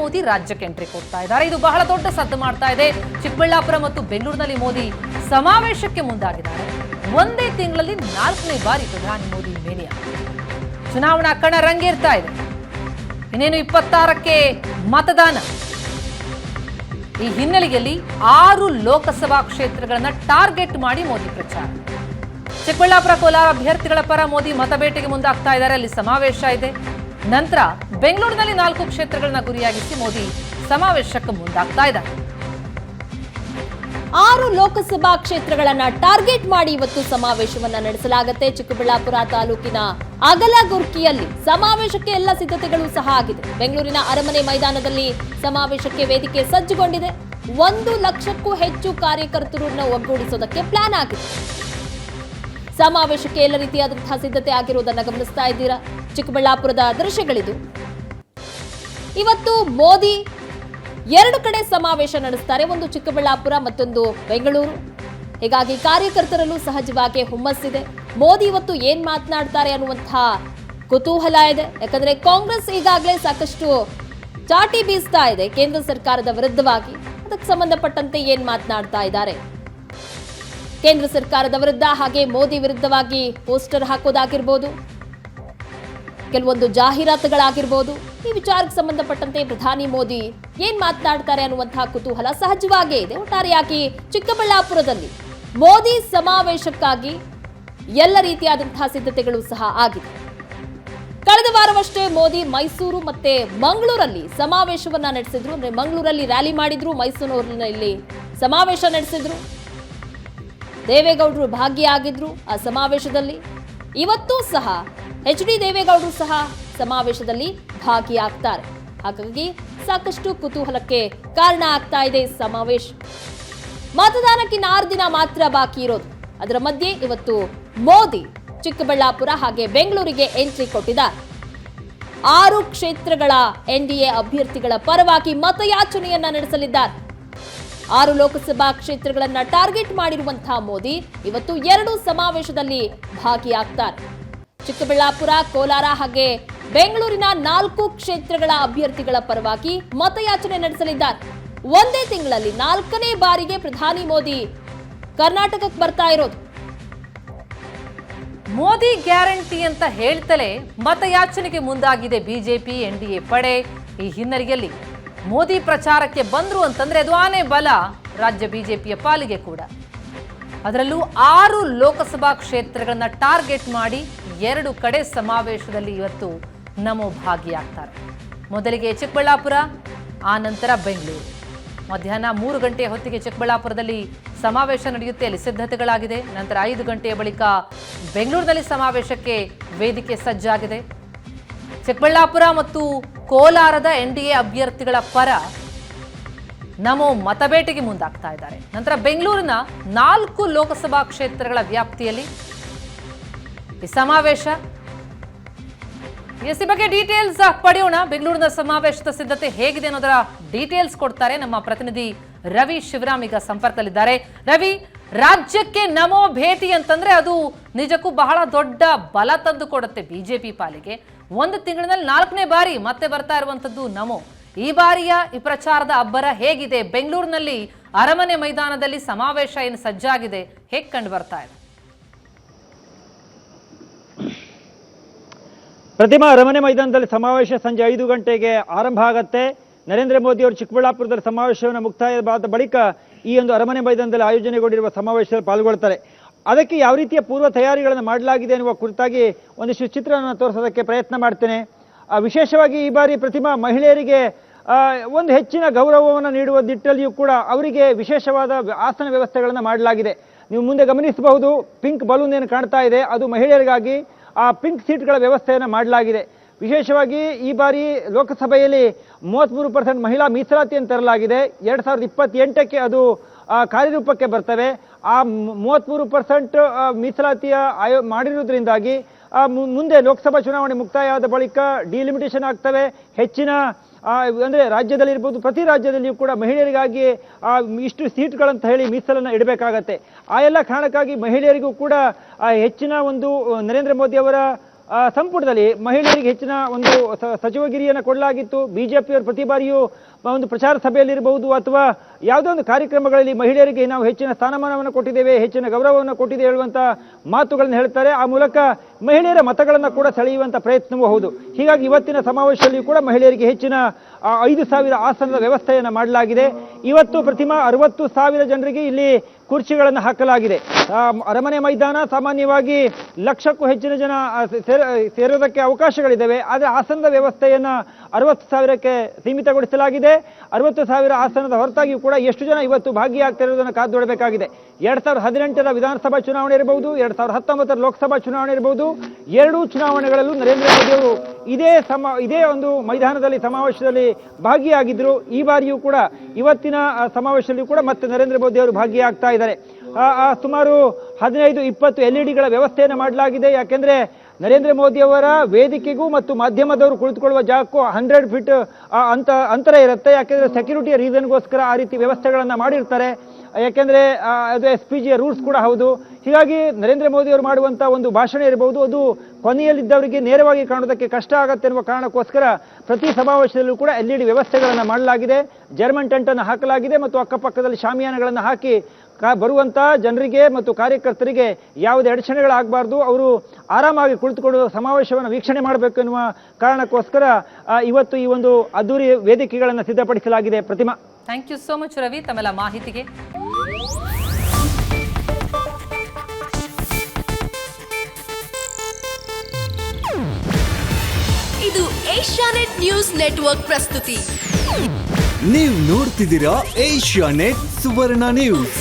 ಮೋದಿ ರಾಜ್ಯಕ್ಕೆ ಎಂಟ್ರಿ ಕೊಡ್ತಾ ಇದ್ದಾರೆ. ಇದು ಬಹಳ ದೊಡ್ಡ ಸದ್ದು ಮಾಡ್ತಾ ಇದೆ. ಚಿಕ್ಕಬಳ್ಳಾಪುರ ಮತ್ತು ಬೆಂಗಳೂರಿನಲ್ಲಿ ಮೋದಿ ಸಮಾವೇಶಕ್ಕೆ ಮುಂದಾಗಿದ್ದಾರೆ. ಒಂದೇ ತಿಂಗಳಲ್ಲಿ ನಾಲ್ಕನೇ ಬಾರಿ ಪ್ರಧಾನಿ ಮೋದಿ ಮೇನಿಯಾ ಚುನಾವಣಾ ಕಣ ರಂಗೇರ್ತಾ ಇದೆ. ಇನ್ನೇನು ಇಪ್ಪತ್ತಾರಕ್ಕೆ ಮತದಾನ. ಈ ಹಿನ್ನೆಲೆಯಲ್ಲಿ ಆರು ಲೋಕಸಭಾ ಕ್ಷೇತ್ರಗಳನ್ನ ಟಾರ್ಗೆಟ್ ಮಾಡಿ ಮೋದಿ ಪ್ರಚಾರ. ಚಿಕ್ಕಬಳ್ಳಾಪುರ ಕೋಲಾರ ಅಭ್ಯರ್ಥಿಗಳ ಪರ ಮೋದಿ ಮತಬೇಟೆಗೆ ಮುಂದಾಗ್ತಾ ಇದ್ದಾರೆ. ಅಲ್ಲಿ ಸಮಾವೇಶ ಇದೆ. ನಂತರ ಬೆಂಗಳೂರಿನಲ್ಲಿ ನಾಲ್ಕು ಕ್ಷೇತ್ರಗಳನ್ನ ಗುರಿಯಾಗಿಸಿ ಮೋದಿ ಸಮಾವೇಶಕ್ಕೆ ಮುಂದಾಗ್ತಾ ಇದ್ದಾರೆ. ಆರು ಲೋಕಸಭಾ ಕ್ಷೇತ್ರಗಳನ್ನ ಟಾರ್ಗೆಟ್ ಮಾಡಿ ಇವತ್ತು ಸಮಾವೇಶವನ್ನ ನಡೆಸಲಾಗುತ್ತೆ. ಚಿಕ್ಕಬಳ್ಳಾಪುರ ತಾಲೂಕಿನ ಅಗಲಗುರ್ಕಿಯಲ್ಲಿ ಸಮಾವೇಶಕ್ಕೆ ಎಲ್ಲ ಸಿದ್ಧತೆಗಳು ಸಹ ಆಗಿದೆ. ಬೆಂಗಳೂರಿನ ಅರಮನೆ ಮೈದಾನದಲ್ಲಿ ಸಮಾವೇಶಕ್ಕೆ ವೇದಿಕೆ ಸಜ್ಜುಗೊಂಡಿದೆ. ಒಂದು ಲಕ್ಷಕ್ಕೂ ಹೆಚ್ಚು ಕಾರ್ಯಕರ್ತರನ್ನ ಒಗ್ಗೂಡಿಸೋದಕ್ಕೆ ಪ್ಲಾನ್ ಆಗಿದೆ. ಸಮಾವೇಶಕ್ಕೆ ಎಲ್ಲ ರೀತಿಯಾದಂತಹ ಸಿದ್ಧತೆ ಆಗಿರುವುದನ್ನು ಗಮನಿಸ್ತಾ ಇದ್ದೀರಾ? ಚಿಕ್ಕಬಳ್ಳಾಪುರದ ದೃಶ್ಯಗಳಿದು. ಇವತ್ತು ಮೋದಿ ಎರಡು ಕಡೆ ಸಮಾವೇಶ ನಡೆಸ್ತಾರೆ. ಒಂದು ಚಿಕ್ಕಬಳ್ಳಾಪುರ, ಮತ್ತೊಂದು ಬೆಂಗಳೂರು. ಹೀಗಾಗಿ ಕಾರ್ಯಕರ್ತರಲ್ಲೂ ಸಹಜವಾಗಿ ಹುಮ್ಮಸ್ಸಿದೆ ಮೋದಿ ಇವತ್ತು ಏನ್ ಮಾತನಾಡ್ತಾರೆ ಅನ್ನುವಂತಹ ಕುತೂಹಲ ಇದೆ. ಯಾಕಂದ್ರೆ ಕಾಂಗ್ರೆಸ್ ಈಗಾಗಲೇ ಸಾಕಷ್ಟು ಚಾಟಿ ಬೀಸ್ತಾ ಇದೆ, ಕೇಂದ್ರ ಸರ್ಕಾರದ ವಿರುದ್ಧವಾಗಿ. ಅದಕ್ಕೆ ಸಂಬಂಧಪಟ್ಟಂತೆ ಏನ್ ಮಾತನಾಡ್ತಾ ಇದ್ದಾರೆ? ಕೇಂದ್ರ ಸರ್ಕಾರದ ವಿರುದ್ಧ ಹಾಗೆ ಮೋದಿ ವಿರುದ್ಧವಾಗಿ ಪೋಸ್ಟರ್ ಹಾಕೋದಾಗಿರ್ಬೋದು. ಕೆಲವೊಂದು ಜಾಹೀರಾತುಗಳಾಗಿರ್ಬೋದು. ಈ ವಿಚಾರಕ್ಕೆ ಸಂಬಂಧಪಟ್ಟಂತೆ ಪ್ರಧಾನಿ ಮೋದಿ ಏನ್ ಮಾತನಾಡ್ತಾರೆ ಅನ್ನುವಂತಹ ಕುತೂಹಲ ಸಹಜವಾಗೇ ಇದೆ. ಒಟ್ಟಾರೆಯಾಗಿ ಚಿಕ್ಕಬಳ್ಳಾಪುರದಲ್ಲಿ ಮೋದಿ ಸಮಾವೇಶಕ್ಕಾಗಿ ಎಲ್ಲ ರೀತಿಯಾದಂತಹ ಸಿದ್ಧತೆಗಳು ಸಹ ಆಗಿದೆ. ಕಳೆದ ವಾರವಷ್ಟೇ ಮೋದಿ ಮೈಸೂರು ಮತ್ತೆ ಮಂಗಳೂರಲ್ಲಿ ಸಮಾವೇಶವನ್ನ ನಡೆಸಿದ್ರು. ಅಂದ್ರೆ ಮಂಗಳೂರಲ್ಲಿ ರ್ಯಾಲಿ ಮಾಡಿದ್ರು, ಮೈಸೂರಿನಲ್ಲಿ ಸಮಾವೇಶ ನಡೆಸಿದ್ರು. ದೇವೇಗೌಡರು ಭಾಗಿಯಾಗಿದ್ರು ಆ ಸಮಾವೇಶದಲ್ಲಿ. ಇವತ್ತೂ ಸಹ ಎಚ್ ಡಿ ದೇವೇಗೌಡರು ಸಹ ಸಮಾವೇಶದಲ್ಲಿ ಭಾಗಿಯಾಗ್ತಾರೆ. ಹಾಗಾಗಿ ಸಾಕಷ್ಟು ಕುತೂಹಲಕ್ಕೆ ಕಾರಣ ಆಗ್ತಾ ಇದೆ ಸಮಾವೇಶ. ಮತದಾನಕ್ಕೆ ಆರು ದಿನ ಮಾತ್ರ ಬಾಕಿ ಇರೋದು. ಅದರ ಮಧ್ಯೆ ಇವತ್ತು ಮೋದಿ ಚಿಕ್ಕಬಳ್ಳಾಪುರ ಹಾಗೆ ಬೆಂಗಳೂರಿಗೆ ಎಂಟ್ರಿ ಕೊಟ್ಟಿದ್ದಾರೆ. ಆರು ಕ್ಷೇತ್ರಗಳ ಎನ್ಡಿಎ ಅಭ್ಯರ್ಥಿಗಳ ಪರವಾಗಿ ಮತಯಾಚನೆಯನ್ನ ನಡೆಸಲಿದ್ದಾರೆ. ಆರು ಲೋಕಸಭಾ ಕ್ಷೇತ್ರಗಳನ್ನ ಟಾರ್ಗೆಟ್ ಮಾಡಿರುವಂತಹ ಮೋದಿ ಇವತ್ತು ಎರಡು ಸಮಾವೇಶದಲ್ಲಿ ಭಾಗಿಯಾಗ್ತಾರೆ. ಚಿಕ್ಕಬಳ್ಳಾಪುರ, ಕೋಲಾರ ಹಾಗೆ ಬೆಂಗಳೂರಿನ ನಾಲ್ಕು ಕ್ಷೇತ್ರಗಳ ಅಭ್ಯರ್ಥಿಗಳ ಪರವಾಗಿ ಮತಯಾಚನೆ ನಡೆಸಲಿದ್ದಾರೆ. ಒಂದೇ ತಿಂಗಳಲ್ಲಿ ನಾಲ್ಕನೇ ಬಾರಿಗೆ ಪ್ರಧಾನಿ ಮೋದಿ ಕರ್ನಾಟಕಕ್ಕೆ ಬರ್ತಾ ಇರೋದು. ಮೋದಿ ಗ್ಯಾರಂಟಿ ಅಂತ ಹೇಳ್ತಲೇ ಮತಯಾಚನೆಗೆ ಮುಂದಾಗಿದೆ ಬಿಜೆಪಿ ಎನ್ಡಿಎ ಪಡೆ ಈ ಹಿನ್ನೆಲೆಯಲ್ಲಿ ಮೋದಿ ಪ್ರಚಾರಕ್ಕೆ ಬಂದ್ರು ಅಂತಂದ್ರೆ ಅದು ಆನೆ ಬಲ, ರಾಜ್ಯ ಬಿಜೆಪಿಯ ಪಾಲಿಗೆ ಕೂಡ. ಅದರಲ್ಲೂ ಆರು ಲೋಕಸಭಾ ಕ್ಷೇತ್ರಗಳನ್ನ ಟಾರ್ಗೆಟ್ ಮಾಡಿ ಎರಡು ಕಡೆ ಸಮಾವೇಶದಲ್ಲಿ ಇವತ್ತು ನಮೋ ಭಾಗಿಯಾಗ್ತಾರೆ. ಮೊದಲಿಗೆ ಚಿಕ್ಕಬಳ್ಳಾಪುರ, ಆ ನಂತರ ಬೆಂಗಳೂರು. ಮಧ್ಯಾಹ್ನ ಮೂರು ಗಂಟೆಯ ಹೊತ್ತಿಗೆ ಚಿಕ್ಕಬಳ್ಳಾಪುರದಲ್ಲಿ ಸಮಾವೇಶ ನಡೆಯುತ್ತೆ ಅಲ್ಲಿ ಸಿದ್ಧತೆಗಳಾಗಿದೆ. ನಂತರ ಐದು ಗಂಟೆಯ ಬಳಿಕ ಬೆಂಗಳೂರಿನಲ್ಲಿ ಸಮಾವೇಶಕ್ಕೆ ವೇದಿಕೆ ಸಜ್ಜಾಗಿದೆ. ಚಿಕ್ಕಬಳ್ಳಾಪುರ ಮತ್ತು ಕೋಲಾರದ ಎನ್ ಡಿ ಎ ಅಭ್ಯರ್ಥಿಗಳ ಪರ ನಮೋ ಮತಬೇಟೆಗೆ ಮುಂದಾಗ್ತಾ ಇದ್ದಾರೆ. ನಂತರ ಬೆಂಗಳೂರಿನ ನಾಲ್ಕು ಲೋಕಸಭಾ ಕ್ಷೇತ್ರಗಳ ವ್ಯಾಪ್ತಿಯಲ್ಲಿ ಸಮಾವೇಶ. ಎಸ್ ಬಗ್ಗೆ ಡೀಟೇಲ್ಸ್ ಪಡೆಯೋಣ. ಬೆಂಗಳೂರಿನ ಸಮಾವೇಶದ ಸಿದ್ಧತೆ ಹೇಗಿದೆ ಅನ್ನೋದರ ಡೀಟೇಲ್ಸ್ ಕೊಡ್ತಾರೆ ನಮ್ಮ ಪ್ರತಿನಿಧಿ ರವಿ ಶಿವರಾಮ್ ಈಗ ಸಂಪರ್ಕದಲ್ಲಿದ್ದಾರೆ. ರವಿ, ರಾಜ್ಯಕ್ಕೆ ನಮೋ ಭೇಟಿ ಅಂತಂದ್ರೆ ಅದು ನಿಜಕ್ಕೂ ಬಹಳ ದೊಡ್ಡ ಬಲ ತಂದು ಕೊಡುತ್ತೆ ಬಿಜೆಪಿ ಪಾಲಿಗೆ. ಒಂದು ತಿಂಗಳಿನಲ್ಲಿ ನಾಲ್ಕನೇ ಬಾರಿ ಮತ್ತೆ ಬರ್ತಾ ಇರುವಂತದ್ದು ನಮೋ. ಈ ಬಾರಿಯ ಈ ಪ್ರಚಾರದ ಅಬ್ಬರ ಹೇಗಿದೆ? ಬೆಂಗಳೂರಿನಲ್ಲಿ ಅರಮನೆ ಮೈದಾನದಲ್ಲಿ ಸಮಾವೇಶ ಏನು ಸಜ್ಜಾಗಿದೆ? ಹೇಗೆ ಕಂಡು ಬರ್ತಾ ಇದೆ? ಪ್ರತಿಮಾ ಅರಮನೆ ಮೈದಾನದಲ್ಲಿ ಸಮಾವೇಶ ಸಂಜೆ ಐದು ಗಂಟೆಗೆ ಆರಂಭ ಆಗತ್ತೆ. ನರೇಂದ್ರ ಮೋದಿ ಅವರು ಚಿಕ್ಕಬಳ್ಳಾಪುರದಲ್ಲಿ ಸಮಾವೇಶವನ್ನು ಮುಕ್ತಾಯವಾದ ಬಳಿಕ ಈ ಒಂದು ಅರಮನೆ ಮೈದಾನದಲ್ಲಿ ಆಯೋಜನೆಗೊಂಡಿರುವ ಸಮಾವೇಶದಲ್ಲಿ ಪಾಲ್ಗೊಳ್ತಾರೆ. ಅದಕ್ಕೆ ಯಾವ ರೀತಿಯ ಪೂರ್ವ ತಯಾರಿಗಳನ್ನು ಮಾಡಲಾಗಿದೆ ಎನ್ನುವ ಕುರಿತಾಗಿ ಒಂದಿಷ್ಟು ಚಿತ್ರವನ್ನು ತೋರಿಸೋದಕ್ಕೆ ಪ್ರಯತ್ನ ಮಾಡ್ತೇನೆ. ವಿಶೇಷವಾಗಿ ಈ ಬಾರಿ ಪ್ರತಿಮಾ ಮಹಿಳೆಯರಿಗೆ ಒಂದು ಹೆಚ್ಚಿನ ಗೌರವವನ್ನು ನೀಡುವ ನಿಟ್ಟಲ್ಲಿಯೂ ಕೂಡ ಅವರಿಗೆ ವಿಶೇಷವಾದ ಆಸನ ವ್ಯವಸ್ಥೆಗಳನ್ನು ಮಾಡಲಾಗಿದೆ. ನೀವು ಮುಂದೆ ಗಮನಿಸಬಹುದು, ಪಿಂಕ್ ಬಲೂನ್ ಏನು ಕಾಣ್ತಾ ಇದೆ. ಅದು ಮಹಿಳೆಯರಿಗಾಗಿ ಆ ಪಿಂಕ್ ಸೀಟ್ಗಳ ವ್ಯವಸ್ಥೆಯನ್ನು ಮಾಡಲಾಗಿದೆ. ವಿಶೇಷವಾಗಿ ಈ ಬಾರಿ ಲೋಕಸಭೆಯಲ್ಲಿ ಮೂವತ್ತ್ಮೂರು ಪರ್ಸೆಂಟ್ ಮಹಿಳಾ ಮೀಸಲಾತಿಯನ್ನು ತರಲಾಗಿದೆ. ಎರಡು ಸಾವಿರದ ಇಪ್ಪತ್ತೆಂಟಕ್ಕೆ ಅದು ಕಾರ್ಯರೂಪಕ್ಕೆ ಬರ್ತವೆ ಆ ಮೂವತ್ತ್ಮೂರು ಪರ್ಸೆಂಟ್ ಮೀಸಲಾತಿಯ ಆಯೋ, ಮಾಡಿರುವುದರಿಂದಾಗಿ ಮುಂದೆ ಲೋಕಸಭಾ ಚುನಾವಣೆ ಮುಕ್ತಾಯ ಆದ ಬಳಿಕ ಡಿಲಿಮಿಟೇಷನ್ ಆಗ್ತವೆ. ಹೆಚ್ಚಿನ ಆ, ರಾಜ್ಯದಲ್ಲಿ ಇರ್ಬೋದು ಪ್ರತಿ ರಾಜ್ಯದಲ್ಲಿಯೂ ಕೂಡ ಮಹಿಳೆಯರಿಗಾಗಿ ಇಷ್ಟು ಸೀಟ್ಗಳಂತ ಹೇಳಿ ಮೀಸಲನ್ನು ಇಡಬೇಕಾಗತ್ತೆ. ಆ ಎಲ್ಲ ಕಾರಣಕ್ಕಾಗಿ ಮಹಿಳೆಯರಿಗೂ ಕೂಡ ಹೆಚ್ಚಿನ ಒಂದು ನರೇಂದ್ರ ಮೋದಿ ಅವರ ಸಂಪುಟದಲ್ಲಿ ಮಹಿಳೆಯರಿಗೆ ಹೆಚ್ಚಿನ ಒಂದು ಸಚಿವಗಿರಿಯನ್ನು ಕೊಡಲಾಗಿತ್ತು. ಬಿಜೆಪಿಯವರು ಪ್ರತಿ ಬಾರಿಯೂ ಒಂದು ಪ್ರಚಾರ ಸಭೆಯಲ್ಲಿರಬಹುದು ಅಥವಾ ಯಾವುದೋ ಒಂದು ಕಾರ್ಯಕ್ರಮಗಳಲ್ಲಿ ಮಹಿಳೆಯರಿಗೆ ನಾವು ಹೆಚ್ಚಿನ ಸ್ಥಾನಮಾನವನ್ನು ಕೊಟ್ಟಿದ್ದೇವೆ, ಹೆಚ್ಚಿನ ಗೌರವವನ್ನು ಕೊಟ್ಟಿದೆ ಹೇಳುವಂಥ ಮಾತುಗಳನ್ನು ಹೇಳ್ತಾರೆ ಆ ಮೂಲಕ ಮಹಿಳೆಯರ ಮತಗಳನ್ನು ಕೂಡ ಸೆಳೆಯುವಂಥ ಪ್ರಯತ್ನವೂ ಹೌದು. ಹೀಗಾಗಿ ಇವತ್ತಿನ ಸಮಾವೇಶದಲ್ಲಿಯೂ ಕೂಡ ಮಹಿಳೆಯರಿಗೆ ಹೆಚ್ಚಿನ ಐದು ಸಾವಿರ ಆಸನದ ವ್ಯವಸ್ಥೆಯನ್ನು ಮಾಡಲಾಗಿದೆ. ಇವತ್ತು ಪ್ರತಿಮಾ ಅರವತ್ತು ಸಾವಿರ ಜನರಿಗೆ ಇಲ್ಲಿ ಕುರ್ಚಿಗಳನ್ನು ಹಾಕಲಾಗಿದೆ. ಅರಮನೆ ಮೈದಾನ ಸಾಮಾನ್ಯವಾಗಿ ಲಕ್ಷಕ್ಕೂ ಹೆಚ್ಚಿನ ಜನ ಸೇರೋದಕ್ಕೆ ಅವಕಾಶಗಳಿದ್ದಾವೆ. ಆದರೆ ಆಸನದ ವ್ಯವಸ್ಥೆಯನ್ನು ಅರವತ್ತು ಸಾವಿರಕ್ಕೆ ಸೀಮಿತಗೊಳಿಸಲಾಗಿದೆ. ಅರವತ್ತು ಸಾವಿರ ಆಸನದ ಹೊರತಾಗಿಯೂ ಕೂಡ ಎಷ್ಟು ಜನ ಇವತ್ತು ಭಾಗಿಯಾಗ್ತಿರೋದನ್ನು ಕಾದು ನೋಡಬೇಕಾಗಿದೆ ಎರಡ್ ಸಾವಿರದ ಹದಿನೆಂಟರ ವಿಧಾನಸಭಾ ಚುನಾವಣೆ ಇರಬಹುದು ಎರಡ್ ಸಾವಿರದ ಹತ್ತೊಂಬತ್ತರ ಲೋಕಸಭಾ ಚುನಾವಣೆ ಇರಬಹುದು ಎರಡೂ ಚುನಾವಣೆಗಳಲ್ಲೂ ನರೇಂದ್ರ ಮೋದಿ ಅವರು ಇದೇ ಸಮ, ಇದೇ ಒಂದು ಮೈದಾನದಲ್ಲಿ, ಸಮಾವೇಶದಲ್ಲಿ ಭಾಗಿಯಾಗಿದ್ರು. ಈ ಬಾರಿಯೂ ಕೂಡ, ಇವತ್ತಿನ ಸಮಾವೇಶದಲ್ಲಿ ಕೂಡ ಮತ್ತೆ ನರೇಂದ್ರ ಮೋದಿ ಅವರು ಭಾಗಿಯಾಗ್ತಾ ಇದ್ದಾರೆ. ಸುಮಾರು ಹದಿನೈದು, ಇಪ್ಪತ್ತು ಎಲ್ ಇ ಡಿಗಳ ವ್ಯವಸ್ಥೆಯನ್ನು ಮಾಡಲಾಗಿದೆ. ಯಾಕೆಂದ್ರೆ ನರೇಂದ್ರ ಮೋದಿ ಅವರ ವೇದಿಕೆಗೂ ಮತ್ತು ಮಾಧ್ಯಮದವರು ಕುಳಿತುಕೊಳ್ಳುವ ಜಾಗಕ್ಕೂ ಹಂಡ್ರೆಡ್ ಫೀಟ್ ಅಂತ, ಅಂತರ ಇರುತ್ತೆ. ಯಾಕೆಂದ್ರೆ ಸೆಕ್ಯೂರಿಟಿಯ ರೀಸನ್ಗೋಸ್ಕರ ಆ ರೀತಿ ವ್ಯವಸ್ಥೆಗಳನ್ನು ಮಾಡಿರ್ತಾರೆ. ಯಾಕೆಂದ್ರೆ ಅದು ಎಸ್ ಪಿ ಜಿಯ ರೂಲ್ಸ್ ಕೂಡ ಹೌದು. ಹೀಗಾಗಿ ನರೇಂದ್ರ ಮೋದಿ ಅವರು ಮಾಡುವಂತ ಒಂದು ಭಾಷಣ ಇರಬಹುದು ಅದು ಕೊನೆಯಲ್ಲಿದ್ದವರಿಗೆ ನೇರವಾಗಿ ಕಾಣುವುದಕ್ಕೆ ಕಷ್ಟ ಆಗತ್ತೆ ಎನ್ನುವ ಕಾರಣಕ್ಕೋಸ್ಕರ ಪ್ರತಿ ಸಮಾವೇಶದಲ್ಲೂ ಕೂಡ ಎಲ್ ಇ ಡಿ ವ್ಯವಸ್ಥೆಗಳನ್ನು ಮಾಡಲಾಗಿದೆ. ಜರ್ಮನ್ ಟೆಂಟ್ ಅನ್ನು ಹಾಕಲಾಗಿದೆ ಮತ್ತು ಅಕ್ಕಪಕ್ಕದಲ್ಲಿ ಶಾಮಿಯಾನಗಳನ್ನು ಹಾಕಿ ಕಾ ಬರುವಂತ ಜನರಿಗೆ ಮತ್ತು ಕಾರ್ಯಕರ್ತರಿಗೆ ಯಾವುದೇ ಅಡಚಣೆಗಳಾಗಬಾರ್ದು. ಅವರು ಆರಾಮಾಗಿ ಕುಳಿತುಕೊಂಡು ಸಮಾವೇಶವನ್ನು ವೀಕ್ಷಣೆ ಮಾಡಬೇಕು ಎನ್ನುವ ಕಾರಣಕ್ಕೋಸ್ಕರ ಇವತ್ತು ಈ ಒಂದು ಅದ್ದೂರಿ ವೇದಿಕೆಗಳನ್ನು ಸಿದ್ಧಪಡಿಸಲಾಗಿದೆ. Pratima. Thank you so much Ravi ತಮ್ಮೆಲ್ಲ ಮಾಹಿತಿಗೆ. ಇದು ಏಷ್ಯಾನೆಟ್ ನ್ಯೂಸ್ ನೆಟ್ವರ್ಕ್ ಪ್ರಸ್ತುತಿ. ನೀವು ನೋಡ್ತಿದ್ದೀರಾ ಏಷ್ಯಾ ನೆಟ್ ಸುವರ್ಣ ನ್ಯೂಸ್.